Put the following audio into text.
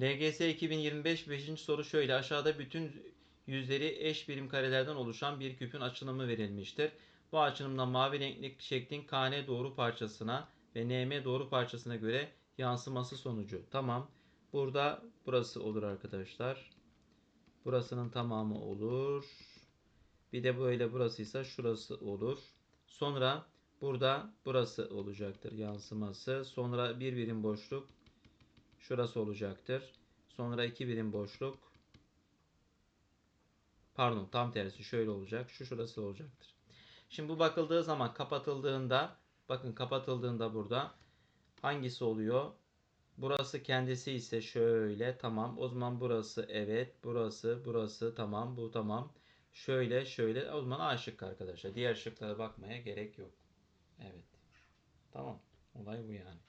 LGS 2025 5. soru şöyle. Aşağıda bütün yüzleri eş birim karelerden oluşan bir küpün açılımı verilmiştir. Bu açılımda mavi renkli şeklin KN doğru parçasına ve NM doğru parçasına göre yansıması sonucu. Tamam. Burada burası olur arkadaşlar. Burasının tamamı olur. Bir de böyle burasıysa şurası olur. Sonra burada burası olacaktır yansıması. Sonra bir birim boşluk şurası olacaktır. Sonra iki birim boşluk. Pardon tam tersi şöyle olacak. Şu şurası olacaktır. Şimdi bu bakıldığı zaman kapatıldığında bakın kapatıldığında burada hangisi oluyor? Burası kendisi ise şöyle tamam. O zaman burası evet. Burası burası tamam. Bu tamam. Şöyle şöyle. O zaman A şıkkı arkadaşlar. Diğer şıklara bakmaya gerek yok. Evet. Tamam. Olay bu yani.